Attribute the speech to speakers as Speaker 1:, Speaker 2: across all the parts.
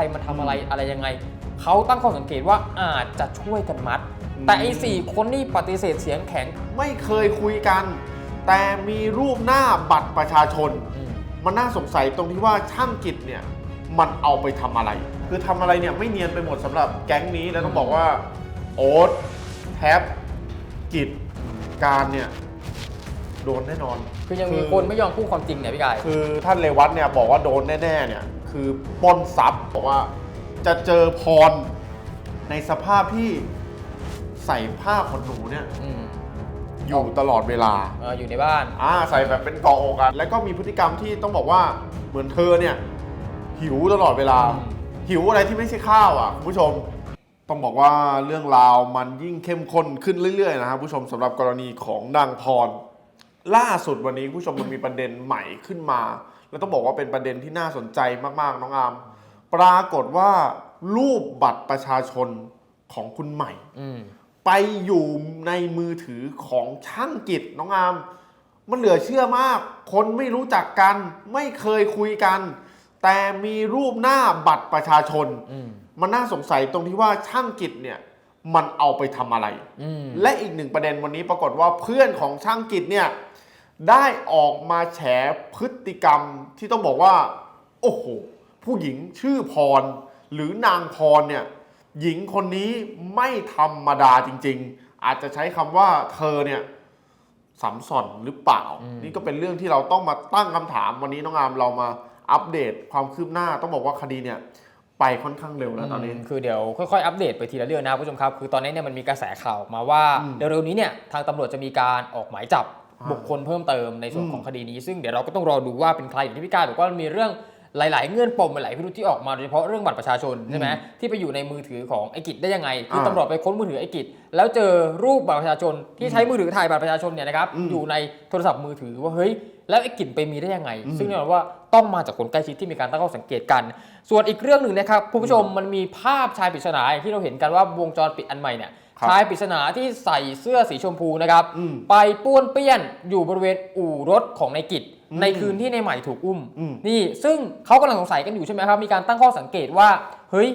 Speaker 1: รมันทำอะไรอะไรยังไง เขาตั้งข้อสังเกตว่าอาจจะช่วยกันมัด แต่ไอ้สี่คนนี่ปฏิเสธเสียงแข็ง
Speaker 2: ไม่เคยคุยกัน แต่มีรูปหน้าบัตรประชาชน
Speaker 1: อืม
Speaker 2: มันน่าสงสัยตรงที่ว่าช่างกิจเนี่ยมันเอาไปทำอะไร คือทำอะไรเนี่ยไม่เนียนไปหมดสำหรับแก๊งนี้แล้วต้องบอกว่า โอ๊ตแท็บกิจการเนี่ยโดนแน่นอน
Speaker 1: คือยังมีคนไม่ยอมพูดความจริงเนี่ยพี่กาย
Speaker 2: คือท่านเรวัตเนี่ยบอกว่าโดนแน่ๆเนี่ย คือปล้นทรัพย์บอกว่าจะเจอพรในสภาพที่ใส่ผ้าขนหนูเนี่ย
Speaker 1: อืม
Speaker 2: อยู่ตลอดเวลา
Speaker 1: เอออยู่ในบ้าน
Speaker 2: อ่าใส่แบบเป็นเกาะอกอะแล้วก็มีพฤติกรรมที่ต้องบอกว่าเหมือนเธอเนี่ย หิวตลอดเวลา
Speaker 1: อืม
Speaker 2: หิวอะไรที่ไม่ใช่ข้าวอะคุณผู้ชมต้องบอกว่าเรื่องราวมันยิ่งเข้มข้นขึ้นเรื่อยๆนะครับผู้ชมสำหรับกรณีของนางพร ล่าสุดวันนี้คุณผู้ชมมันมีประเด็นใหม่ขึ้นมา แล้วต้องบอกว่าเป็นประเด็นที่น่าสนใจมากๆน้องอามปรากฏว่ารูปบัตรประชาชนของคุณใหม่
Speaker 1: อืม
Speaker 2: ไปอยู่ในมือถือของช่างกิจน้องอาม มันเหลือเชื่อมาก คนไม่รู้จักกัน ไม่เคยคุยกัน แต่มีรูปหน้าบัตรประชาชน
Speaker 1: อืม
Speaker 2: มันน่าสงสัยตรงที่ว่าช่างกิจเนี่ย มันเอาไปทำอะไร
Speaker 1: อืม
Speaker 2: และอีกหนึ่งประเด็นวันนี้ปรากฏว่าเพื่อนของช่างกิจเนี่ย ได้ออกมาแฉพฤติกรรมที่ต้องบอกว่า โอ้โห ผู้หญิงชื่อพร หรือนางพรเนี่ย หญิงคนนี้ไม่ธรรมดาจริง ๆ อาจจะใช้คำว่าเธอเนี่ยสัมสอนหรือเปล่า
Speaker 1: อืม
Speaker 2: นี่ก็เป็นเรื่องที่เราต้องมาตั้งคำถามวันนี้น้องอามเรามาอัปเดตความคืบหน้าต้องบอกว่าคดีเนี่ยไปค่อนข้างเร็วแล้วตอนนี้
Speaker 1: มคือเดี๋ยวค่อยๆ อัปเดตไปทีละเรื่องนะครับผู้ชมครับ คือตอนนี้เนี่ยมันมีกระแสข่าวออกมาว่า
Speaker 2: อืม
Speaker 1: เร็วๆนี้เนี่ยทางตำรวจจะมีการออกหมายจับ
Speaker 2: อ่า
Speaker 1: บุคคลเพิ่มเติมในส่วน
Speaker 2: อืม
Speaker 1: ของคดีนี้ ซึ่งเดี๋ยวเราก็ต้องรอดูว่าเป็นใครอย่างที่พี่กายบอกว่ามันมีเรื่องหลาย ๆ เงื่อนปมหลายพิรุธที่ออกมาโดยเฉพาะเรื่องบัตรประชาชนใช่ไหมที่ไปอยู่ในมือถือของไอ้กิจได้ยังไงคือ
Speaker 2: อ่า
Speaker 1: ตำรวจไปค้นมือถือไอ้กิจแล้วเจอรูปบัตรประชาชนที่ใช้มือถือถ่ายบัตรประชาชนเนี่ยนะครับ
Speaker 2: อืม
Speaker 1: อยู่ในโทรศัพท์มือถือว่าเฮ้ยแล้วไอ้กิจไปมีได้ยังไง
Speaker 2: อืม
Speaker 1: ซึ่งแน่นอนว่าต้องมาจากคนใกล้ชิดที่มีการตั้งข้อสังเกตกัน ส่วนอีกเรื่องหนึ่งนะครับคุณผู้ชมมันมีภาพชายปริศนาอย่างที่เราเห็นกันว่าวงจรปิดอันใหม่เนี่ย
Speaker 2: ครับ
Speaker 1: ชายปริศนาที่ใส่เสื้อสีชมพูนะครับ
Speaker 2: อืม
Speaker 1: ไปป้วนเปี้ยนอยู่บริเวณอู่รถของนายกิจ
Speaker 2: อืม
Speaker 1: ในคืนที่ในใหม่ถูกอุ้ม
Speaker 2: อืม
Speaker 1: นี่ซึ่งเขากำลังสงสัยกันอยู่ใช่ไหมครับ มีการตั้งข้อสังเกตว่า เฮ้ย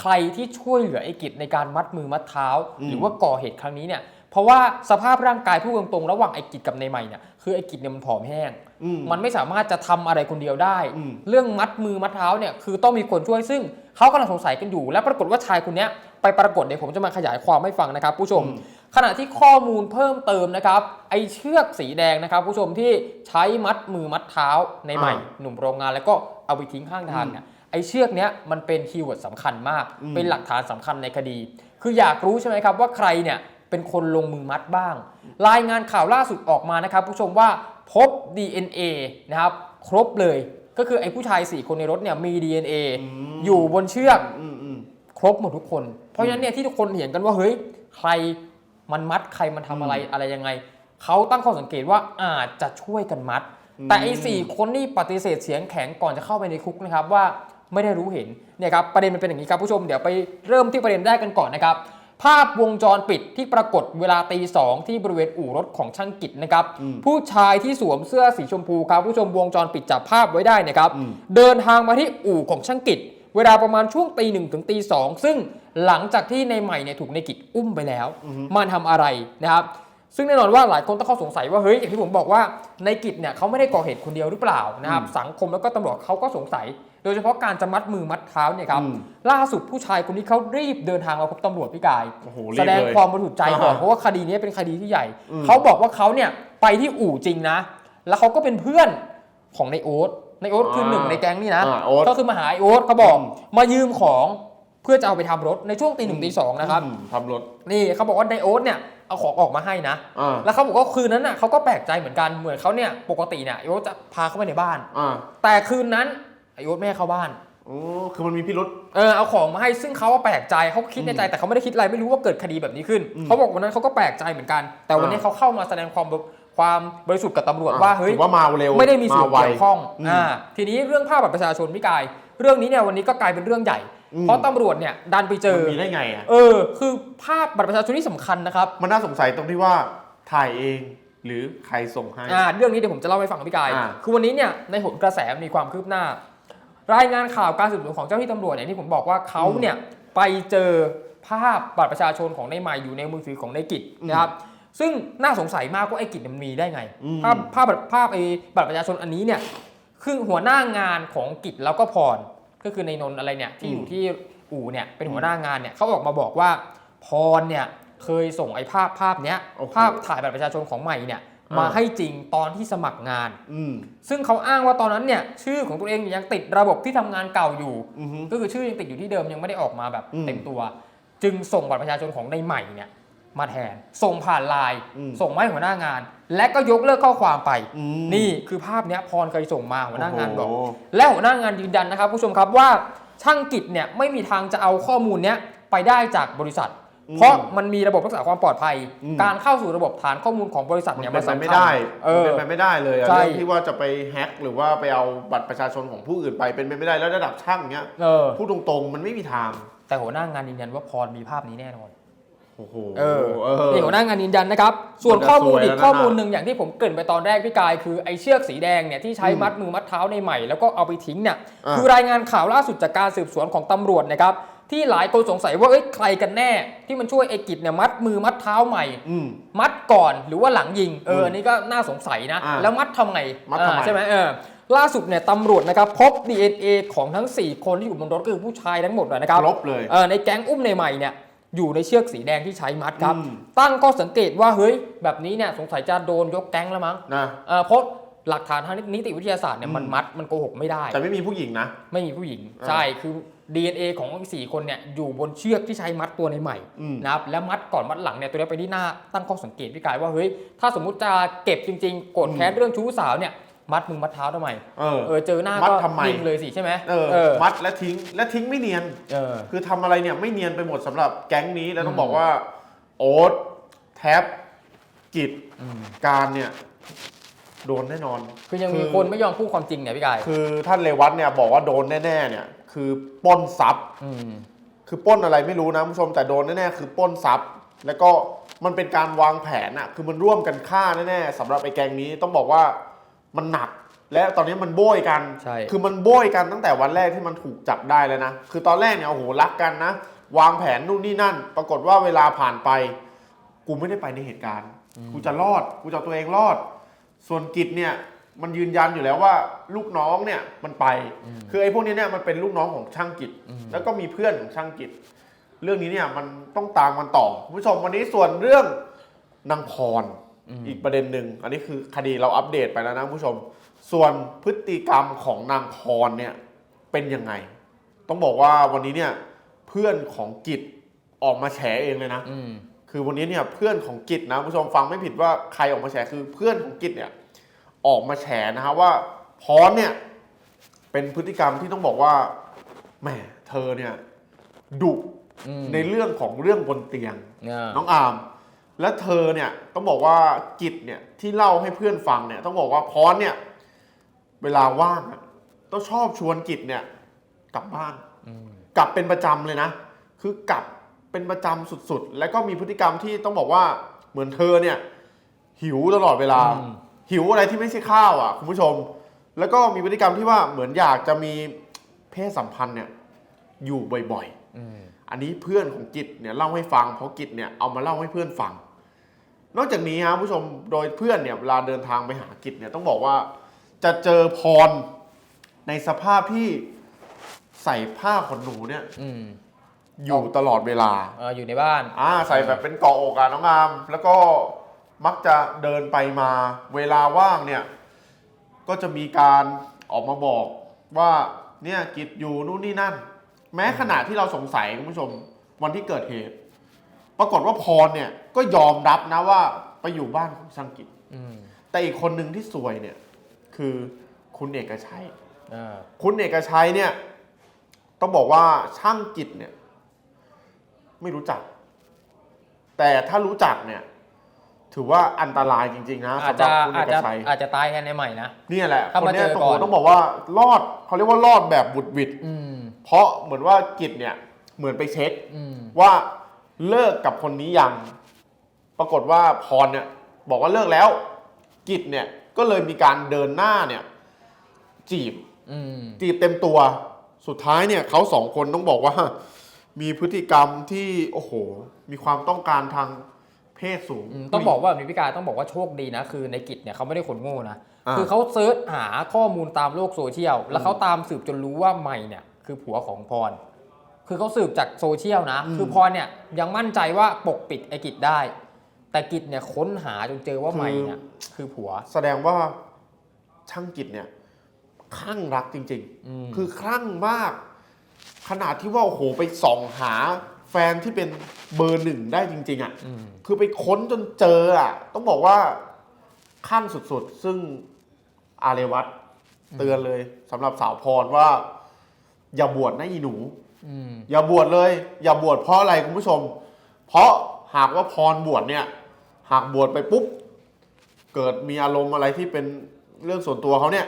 Speaker 1: ใครที่ช่วยเหลือไอ้กิจในการมัดมือมัดเท้า
Speaker 2: อืม
Speaker 1: หรือว่าก่อเหตุครั้งนี้เนี่ย เพราะว่าสภาพร่างกายพูดตรงๆระหว่างไอ้กิจกับในใหม่เนี่ย คือไอ้กิจเนี่ยมันผอมแห้ง
Speaker 2: อืม
Speaker 1: มันไม่สามารถจะทำอะไรคนเดียวได้
Speaker 2: อืม
Speaker 1: เรื่องมัดมือมัดเท้าเนี่ยคือต้องมีคนช่วยซึ่งเขากำลังสงสัยกันอยู่ และปรากฏว่าชายคนเนี้ยไปปรากฏเดี๋ยวผมจะมาขยายความให้ฟังนะครับ ผู้ชม
Speaker 2: อืม
Speaker 1: ขณะที่ข้อมูลเพิ่มเติมนะครับไอเชือกสีแดงนะครับ ผู้ชมที่ใช้มัดมือมัดเท้าในใหม่หนุ่มโรงงานแล้วก็เอาไปทิ้งข้างทางเนี่ยไอเชือกเนี้ยมันเป็นคีย์เวิร์ดสำคัญมาก
Speaker 2: อืม
Speaker 1: เป็นหลักฐานสำคัญในคดี คืออยากรู้ใช่ไหมครับว่าใครเนี่ย เป็นคนลงมือมัดบ้าง รายงานข่าวล่าสุดออกมานะครับ ผู้ชมว่าพบ DNA นะครับ ครบเลย ก็คือไอ้ผู้ชาย 4 คนในรถเนี่ยมี DNA
Speaker 2: ม
Speaker 1: อยู่บนเชือก
Speaker 2: อืมอืม
Speaker 1: ครบหมดทุกคน เพราะฉะนั้นเนี่ยที่ทุกคนเห็นกันว่าเฮ้ยใครมันมัดใครมันทำอะไรอะไรยังไงเขาตั้งข้อสังเกตว่าอาจจะช่วยกันมัด
Speaker 2: อืม
Speaker 1: แต่ไอ้สี่คนนี่ปฏิเสธเสียงแข็งก่อนจะเข้าไปในคุกนะครับว่าไม่ได้รู้เห็นเนี่ยครับประเด็นมันเป็นอย่างนี้ครับผู้ชมเดี๋ยวไปเริ่มที่ประเด็นแรกกันก่อนนะครับ ภาพวงจรปิดที่ปรากฏเวลาตีสองที่บริเวณอู่รถของช่างกิจนะครับ
Speaker 2: อืม
Speaker 1: ผู้ชายที่สวมเสื้อสีชมพูครับผู้ชมวงจรปิดจับภาพไว้ได้นะครับ
Speaker 2: อืม
Speaker 1: เดินทางมาที่อู่ของช่างกิจ เวลาประมาณช่วงตีหนึ่งถึงตีสองซึ่งหลังจากที่ในใหม่เนี่ยถูกในกิจอุ้มไปแล้ว
Speaker 2: อือฮึ
Speaker 1: มันทำอะไรนะครับซึ่งแน่นอนว่าหลายคนตั้งข้อสงสัยว่าเฮ้ยอย่างที่ผมบอกว่าในกิจเนี่ยเขาไม่ได้ก่อเหตุคนเดียวหรือเปล่านะครับสังคมแล้วก็ตำรวจเขาก็สงสัย โดยเฉพาะการจะมัดมือมัดเท้าเนี่ยครับ
Speaker 2: อืม
Speaker 1: ล่าสุดผู้ชายคนนี้เขารีบเดินทางมาพบตำรวจพี่กาย
Speaker 2: โอ้โหรี
Speaker 1: แส
Speaker 2: บ
Speaker 1: ดง
Speaker 2: เลย
Speaker 1: ความบริสุทธิ์ใจก่อน
Speaker 2: อ่า
Speaker 1: เพราะว่าคดีนี้เป็นคดีที่ใหญ่
Speaker 2: อืม
Speaker 1: เขาบอกว่าเขาเนี่ยไปที่อู่จริงนะ แล้วเขาก็เป็นเพื่อนของในโอ๊ตในโอ๊ตคือหนึ่งในแก๊งนี่นะ
Speaker 2: อ่าโอ๊ต
Speaker 1: ก็คือมาหาไอโอ๊ตเขาบอก
Speaker 2: อืม
Speaker 1: มายืมของเพื่อจะเอาไปทำรถในช่วงตีหนึ่งตีสองนะครับ
Speaker 2: อืมทำรถ
Speaker 1: นี่เขาบอกว่าไดโอ๊ตเนี่ยเอาของออกมาให้นะ
Speaker 2: อ่า
Speaker 1: แล้วเขาบอกว่าคืนนั้นน่ะเขาก็แปลกใจเหมือนกันเหมือนเขาเนี่ยปกติเนี่ยไอโอ๊ตจะพาเข้าไปในบ้าน
Speaker 2: อ่า
Speaker 1: แต่คืนนั้น ไอโอ๊ตไม่ให้เข้าบ้าน
Speaker 2: โอ้คือมันมีพิรุษ
Speaker 1: เออเอาของมาให้ซึ่งเขาว่าแปลกใจเขาคิดในใจแต่เขาไม่ได้คิดอะไรไม่รู้ว่าเกิดคดีแบบนี้ขึ้น
Speaker 2: อืม
Speaker 1: เขาบอกวันนั้นเขาก็แปลกใจเหมือนกัน แต่วันนี้
Speaker 2: อ่า
Speaker 1: เขาเข้ามาแสดงความบริความบริสุทธิ์กับตำรวจว่าเฮ้ย
Speaker 2: ถือว่ามาเร็ว
Speaker 1: ไม่ได้มีส่วนา
Speaker 2: ไว
Speaker 1: เกี่ยวข้อง
Speaker 2: อืม
Speaker 1: อ่าทีนี้เรื่องภาพบัตรประชาชนพี่กาย เรื่องนี้เนี่ยวันนี้ก็กลายเป็นเรื่องใหญ่
Speaker 2: อืม
Speaker 1: เพราะตำรวจเนี่ยดันไปเจอ
Speaker 2: มันมีได้ไงอะ
Speaker 1: เออ คือภาพบัตรประชาชนที่สำคัญนะครับ
Speaker 2: มันน่าสงสัยตรงที่ว่าถ่ายเองหรือใครส่งให้
Speaker 1: อ่าเรื่องนี้เดี๋ยวผมจะเล่าให้ฟังพี่กาย
Speaker 2: อ่า
Speaker 1: คือวันนี้เนี่ยในหนกระแสมีความคืบหน้า รายงานข่าวการสืบสวนของเจ้าหน้าที่ตำรวจอย่างที่ผมบอกว่าเขาเนี่ยไปเจอภาพบัตรประชาชนของนายใหม่อยู่ในมือถือของนายกิจนะครับซึ่งน่าสงสัยมากว่าไอ้กิจเนี่ยมันมีได้ไง
Speaker 2: อืม
Speaker 1: ภาพภาพภาพไอ้บัตรประชาชนอันนี้เนี่ยคือหัวหน้างานของกิจแล้วก็พรก็คือในนนท์อะไรเนี่ยที่อยู่ที่อู่เนี่ยเป็นหัวหน้างานเนี่ยเขาออกมาบอกว่าพรเนี่ยเคยส่งไอ้ภาพภาพเนี้ย
Speaker 2: โอ้โห
Speaker 1: ภาพถ่ายบัตรประชาชนของใหม่เนี่ย
Speaker 2: อ่าม
Speaker 1: มาให้จริงตอนที่สมัครงาน
Speaker 2: อืม
Speaker 1: ซึ่งเขาอ้างว่าตอนนั้นเนี่ยชื่อของตัวเองยังติดระบบที่ทำงานเก่าอยู่
Speaker 2: อือฮึ
Speaker 1: ก็คือชื่อยังติดอยู่ที่เดิมยังไม่ได้ออกมาแบบ
Speaker 2: อืม
Speaker 1: เต็มตัว จึงส่งบัตรประชาชนของในใหม่เนี่ยมาแทน ส่งผ่านไลน์
Speaker 2: อืม
Speaker 1: ส่งมาให้หัวหน้างาน และก็ยกเลิกข้อความไป
Speaker 2: อืม
Speaker 1: นี่คือภาพเนี้ยพรเคยส่งมาหัวหน้างานบอก
Speaker 2: โโห
Speaker 1: และหัวหน้างานยืนยันนะครับผู้ชมครับว่าช่างกิจเนี่ยไม่มีทางจะเอาข้อมูลเนี้ยไปได้จากบริษัท
Speaker 2: อืม
Speaker 1: เพราะมันมีระบบรักษาความปลอดภัย
Speaker 2: อืม
Speaker 1: การเข้าสู่ระบบฐานข้อมูลของบริษัท
Speaker 2: มัน
Speaker 1: เนี่ย
Speaker 2: เป็น
Speaker 1: มัน
Speaker 2: ไป
Speaker 1: สำ
Speaker 2: ไม่
Speaker 1: คัญ
Speaker 2: ได้
Speaker 1: เอ
Speaker 2: มัน
Speaker 1: อ
Speaker 2: เป็นไปไม่ได้เลยอะ
Speaker 1: ใช่
Speaker 2: เรื่องที่ว่าจะไปแฮ็กหรือว่าไปเอาบัตรประชาชนของผู้อื่นไปเป็นไปไม่ได้แล้วระดับช่างเนี้ย
Speaker 1: เออ
Speaker 2: พูดตรงๆมันไม่มีทาง
Speaker 1: แต่หัวหน้างานยืนยันว่าพรมีภาพนี้แน่นอน
Speaker 2: โอ้โห
Speaker 1: เออ
Speaker 2: เออ
Speaker 1: นี่หัวหน้างานยืนยันนะครับ ส่วน
Speaker 2: มันจะ
Speaker 1: ข้อมูล
Speaker 2: ซวย
Speaker 1: อี
Speaker 2: แล้
Speaker 1: ก
Speaker 2: วนะ
Speaker 1: ข้อมูลหนึ่งอย่างที่ผมเกรินไปตอนแรกพี่กาย คือไอ้เชือกสีแดงเนี่ยที่ใช้
Speaker 2: อืม
Speaker 1: มัดมือมัดเท้าในใหม่แล้วก็เอาไปทิ้งเนี่ย
Speaker 2: อ่า
Speaker 1: คือรายงานข่าวล่าสุดจากการสืบสวนของตำรวจนะครับ ที่หลายคนสงสัยว่าเอ้ยใครกันแน่ ที่มันช่วยไอ้กิจเนี่ยมัดมือมัดเท้าใหม่
Speaker 2: อืม
Speaker 1: มัดก่อนหรือว่าหลังยิงเออ
Speaker 2: ม
Speaker 1: อันนี้ก็น่าสงสัยนะ
Speaker 2: อ่า
Speaker 1: แล้วมัดทำไง
Speaker 2: มัดทำไม
Speaker 1: อ่าใช่ไหมเออล่าสุดเนี่ยตำรวจนะครับพบ DNA ของทั้ง 4 คนที่อยู่บนรถก็คือผู้ชายทั้งหมดเลยนะครับ
Speaker 2: ลบเลย
Speaker 1: เออในแก๊งอุ้มในใหม่เนี่ยอยู่ในเชือกสีแดงที่ใช้มัดครับ
Speaker 2: อืม
Speaker 1: ตั้งข้อสังเกตว่าเฮ้ยแบบนี้เนี่ยสงสัยจะโดนยกแก๊งแล้วมั้ง
Speaker 2: นะ
Speaker 1: เออเพราะ หลักฐานทางนิติวิทยาศาสตร์เนี่ยมัน
Speaker 2: อืม
Speaker 1: มัดมันโกหกไม่ได้
Speaker 2: แต่ไม่มีผู้หญิงนะ
Speaker 1: ไม่มีผู้หญิง
Speaker 2: อ่า
Speaker 1: ใช่คือ DNA ของสี่คนเนี่ยอยู่บนเชือกที่ใช้มัดตัวในใหม่
Speaker 2: อืม
Speaker 1: นะครับแล้วมัดก่อนมัดหลังเนี่ยตัวนี้ไปที่หน้าตั้งข้อสังเกตพี่กายว่าเฮ้ยถ้าสมมุติจะเก็บจริงๆโกดแค้นเรื่องชู้สาวเนี่ยมัดมือมัดเท้าทำไม
Speaker 2: เออ
Speaker 1: เออเจอหน้า
Speaker 2: มัด
Speaker 1: ก็
Speaker 2: ทำไม
Speaker 1: ยิงเลยสิใช่ไหม
Speaker 2: เออ
Speaker 1: เออ
Speaker 2: มัดและทิ้งและทิ้งไม่เนียน
Speaker 1: เออ
Speaker 2: คือทำอะไรเนี่ยไม่เนียนไปหมดสำหรับแก๊งนี้แล้วต้อง
Speaker 1: อืม
Speaker 2: บอกว่า โอ๊ตแท็บกิจ
Speaker 1: อืม
Speaker 2: การเนี่ย โดนแน่นอน
Speaker 1: คือยังมี
Speaker 2: คือ
Speaker 1: คนไม่ยอมพูดความจริงเนี่ยพี่กาย
Speaker 2: คือท่านเรวัตเนี่ยบอกว่าโดนแน่ๆเนี่ย คือปล้นทรัพย์
Speaker 1: อืม
Speaker 2: คือปล้นอะไรไม่รู้นะคุณผู้ชมแต่โดนแน่ๆคือปล้นทรัพย์ แล้วก็มันเป็นการวางแผนอะคือมันร่วมกันฆ่าแน่ๆสำหรับไอ้แกงนี้ต้องบอกว่ามันหนัก และตอนนี้มันโบยกัน
Speaker 1: ใช่
Speaker 2: คือมันโบยกันตั้งแต่วันแรกที่มันถูกจับได้แล้วนะ คือตอนแรกเนี่ยโอ้โหรักกันนะ วางแผนนู่นนี่นั่น ปรากฏว่าเวลาผ่านไป กูไม่ได้ไปในเหตุการณ์ กูจะรอด กูจะเอาตัวเองรอด ส่วนกิจเนี่ยมันยืนยันอยู่แล้วว่าลูกน้องเนี่ยมันไป คือไอ้พวกนี้เนี่ยมันเป็นลูกน้องของช่างกิจ
Speaker 1: อืม
Speaker 2: แล้วก็มีเพื่อนของช่างกิจ เรื่องนี้เนี่ยมันต้องตามมันต่อคุณผู้ชมวันนี้ส่วนเรื่องนางพรอีกประเด็นหนึ่งอันนี้คือคดีเราอัปเดตไปแล้วนะคุณผู้ชม ส่วนพฤติกรรมของนางพรเนี่ยเป็นยังไง ต้องบอกว่าวันนี้เนี่ยเพื่อนของกิจออกมาแฉเองเลยนะ
Speaker 1: อืม
Speaker 2: คือวันนี้เนี่ยเพื่อนของกิจนะผู้ชมฟังไม่ผิดว่าใครออกมาแฉคือเพื่อนของกิจเนี่ยออกมาแฉนะฮะว่าพรเนี่ยเป็นพฤติกรรมที่ต้องบอกว่าแหมเธอเนี่ยดุในเรื่องของเรื่องบนเตียง
Speaker 1: น้
Speaker 2: องอาร์มและเธอเนี่ยต้องบอกว่ากิจเนี่ยที่เล่าให้เพื่อนฟังเนี่ยต้องบอกว่าพรเนี่ยเวลาว่างต้องชอบชวนกิจเนี่ยกลับบ้านกลับเป็นประจำเลยนะ คือกลับ เป็นประจำสุดๆ แล้วก็มีพฤติกรรมที่ต้องบอกว่าเหมือนเธอเนี่ย หิวตลอดเวลา
Speaker 1: อืม
Speaker 2: หิวอะไรที่ไม่ใช่ข้าวอะคุณผู้ชม แล้วก็มีพฤติกรรมที่ว่าเหมือนอยากจะมีเพศสัมพันธ์เนี่ยอยู่บ่อย
Speaker 1: อืม
Speaker 2: ๆอันนี้เพื่อนของกิจเนี่ยเล่าให้ฟังเพราะกิจเนี่ยเอามาเล่าให้เพื่อนฟัง นอกจากนี้ครับคุณผู้ชมโดยเพื่อนเนี่ยเวลาเดินทางไปหากิจเนี่ยต้องบอกว่า จะเจอพรในสภาพที่ใส่ผ้าขนหนูเนี่ย
Speaker 1: อืม
Speaker 2: อยู่ตลอดเวลา
Speaker 1: เอออยู่ในบ้าน
Speaker 2: อ่าใส่แบบเป็นเกาะอกอะน้องอามแล้วก็มักจะเดินไปมาเวลาว่างเนี่ย ก็จะมีการออกมาบอกว่าเนี่ยกิจอยู่นู่นนี่นั่น แม้ขณะที่เราสงสัยคุณผู้ชมวันที่เกิดเหตุ ปรากฏว่าพรเนี่ยก็ยอมรับนะว่าไปอยู่บ้านของช่างกิจ
Speaker 1: อืม
Speaker 2: แต่อีกคนหนึ่งที่สวยเนี่ย คือคุณเอกชัย
Speaker 1: อ่า
Speaker 2: คุณเอกชัยเนี่ย ต้องบอกว่าช่างกิจเนี่ย ไม่รู้จัก แต่ถ้ารู้จักเนี่ย ถือว่าอันตรายจริง ๆ นะ
Speaker 1: อาจ
Speaker 2: สำห
Speaker 1: จะ
Speaker 2: รับคุณเอ
Speaker 1: อาจ
Speaker 2: ก
Speaker 1: จะ
Speaker 2: ชัย
Speaker 1: อาจจะตายแทนในใหม่นะ
Speaker 2: เนี่ยแหละ
Speaker 1: ถ้า
Speaker 2: คน
Speaker 1: มา
Speaker 2: เนี้ย
Speaker 1: เจอ
Speaker 2: ต้อง
Speaker 1: ก่อน
Speaker 2: ต้องบอกว่ารอดเขาเรียกว่ารอดแบบบุดหวิด
Speaker 1: อืม
Speaker 2: เพราะเหมือนว่ากิจเนี่ยเหมือนไปเช็ค
Speaker 1: อืม
Speaker 2: ว่าเลิกกับคนนี้ยัง ปรากฏว่าพรเนี่ยบอกว่าเลิกแล้ว กิจเนี่ยก็เลยมีการเดินหน้าเนี่ย จีบ
Speaker 1: อืม
Speaker 2: จีบเต็มตัวสุดท้ายเนี่ยเขาสองคนต้องบอกว่า มีพฤติกรรมที่โอ้โห มีความต้องการทางเพศสูง
Speaker 1: อืมต้องบอกว่าแบบนี้พี่กายต้องบอกว่าโชคดีนะ คือในกิจเนี่ยเขาไม่ได้คนโง่นะ
Speaker 2: อ่า
Speaker 1: คือเขาเซิร์ชหาข้อมูลตามโลกโซเชียล แล้วเขาตามสืบจนรู้ว่าใหม่เนี่ยคือผัวของพร คือเขาสืบจากโซเชียลนะ คือพรเนี่ยยังมั่นใจว่าปกปิดไอ้กิจได้ แต่กิจเนี่ยค้นหาจนเจอว่าใหม่เนี่ยคือผัว
Speaker 2: แสดงว่าช่างกิจเนี่ยคลั่งรักจริง
Speaker 1: อืม
Speaker 2: ๆคือคลั่งมาก ขนาดที่ว่าโอ้โหไปส่องหาแฟนที่เป็นเบอร์หนึ่งได้จริง ๆอะ
Speaker 1: อืม
Speaker 2: คือไปค้นจนเจออะ ต้องบอกว่าขั้นสุดๆ ซึ่งอาเรวัตเตือนเลยสำหรับสาวพรว่า อย่าบวชนะอีหนู
Speaker 1: อืม
Speaker 2: อย่าบวชเลย อย่าบวชเพราะอะไรคุณผู้ชม เพราะหากว่าพรบวชเนี่ย หากบวชไปปุ๊บ เกิดมีอารมณ์อะไรที่เป็นเรื่องส่วนตัวเขาเนี่ย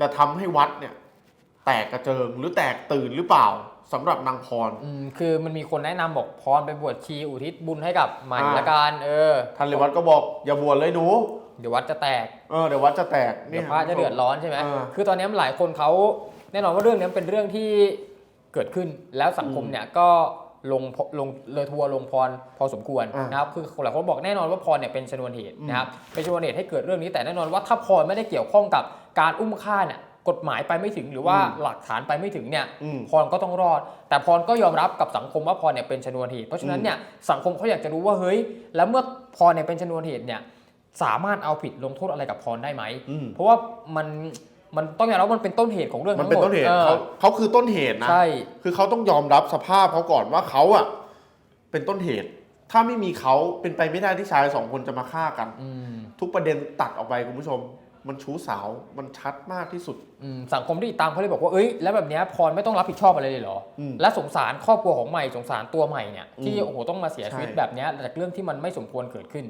Speaker 2: จะทำให้วัดเนี่ย แตกกระเจิงหรือแตกตื่นหรือเปล่าสำหรับนางพร
Speaker 1: อืมคือมันมีคนแนะนำบอกพรไปบวชชีอุทิศบุญให้กับใหม่
Speaker 2: อ่า
Speaker 1: ละกันเออ
Speaker 2: ท่านเรวัตก็บอกอย่าบวชเลยหนู
Speaker 1: เดี๋ยววัดจะแตก
Speaker 2: เออเดี๋ยววัดจะแตก
Speaker 1: เดี๋ยวพระจะเดือดร้อนใช่ไหม
Speaker 2: เออ
Speaker 1: คือตอนนี้หลายคนเขาแน่นอนว่าเรื่องนี้เป็นเรื่องที่เกิดขึ้นแล้วสังคมเนี่ยก็ลงลงเลยทัวร์ลงพรพอสมควร
Speaker 2: อ่าน
Speaker 1: นะครับคือหลายคนบอกแน่นอนว่าพรเนี่ยเป็นชนวนเหตุนะครับเป็นชนวนเหตุให้เกิดเรื่องนี้แต่แน่นอนว่าถ้าพรไม่ได้เกี่ยวข้องกับการอุ้มฆ่าเนี่ย กฎหมายไปไม่ถึงหรือว่าหลักฐานไปไม่ถึงเนี่ย
Speaker 2: อืม
Speaker 1: พรก็ต้องรอด แต่พรก็ยอมรับกับสังคมว่าพรเนี่ยเป็นชนวนเหตุเพราะฉะนั้นเนี่ยสังคมเขาอยากจะรู้ว่าเฮ้ย แล้วเมื่อพรเนี่ยเป็นชนวนเหตุเนี่ยสามารถเอาผิดลงโทษอะไรกับพรได้ไหม
Speaker 2: อืม
Speaker 1: เพราะว่ามันมันต้องยอมรับว่ามันเป็นต้นเหตุของเรื่อง
Speaker 2: มัน
Speaker 1: ทั้งห
Speaker 2: เป็น
Speaker 1: มด
Speaker 2: ต้นเหตุ
Speaker 1: ออ
Speaker 2: เขาเขาคือต้นเหตุนะ
Speaker 1: ใช่
Speaker 2: คือเขาต้องยอมรับสภาพเขาก่อนว่าเขาอะเป็นต้นเหตุ ถ้าไม่มีเขาเป็นไปไม่ได้ที่ชายสองคนจะมาฆ่ากัน
Speaker 1: อืม
Speaker 2: ทุกประเด็นตัดออกไปคุณผู้ชม มันชู้สาวมันชัดมากที่สุด
Speaker 1: อืมสังคมที่ติดตามเขาเลยบอกว่าเอ้ยแล้วแบบเนี้ยพรไม่ต้องรับผิดชอบอะไรเลยเหรออ
Speaker 2: ม
Speaker 1: และสงสารครอบครัวของใหม่สงสารตัวใหม่เนี่ยที่
Speaker 2: อืม
Speaker 1: โอ้โหต้องมาเสียชีวิต
Speaker 2: ใช่
Speaker 1: แบบเนี้ยจากเรื่องที่มันไม่สมควรเกิดขึ้น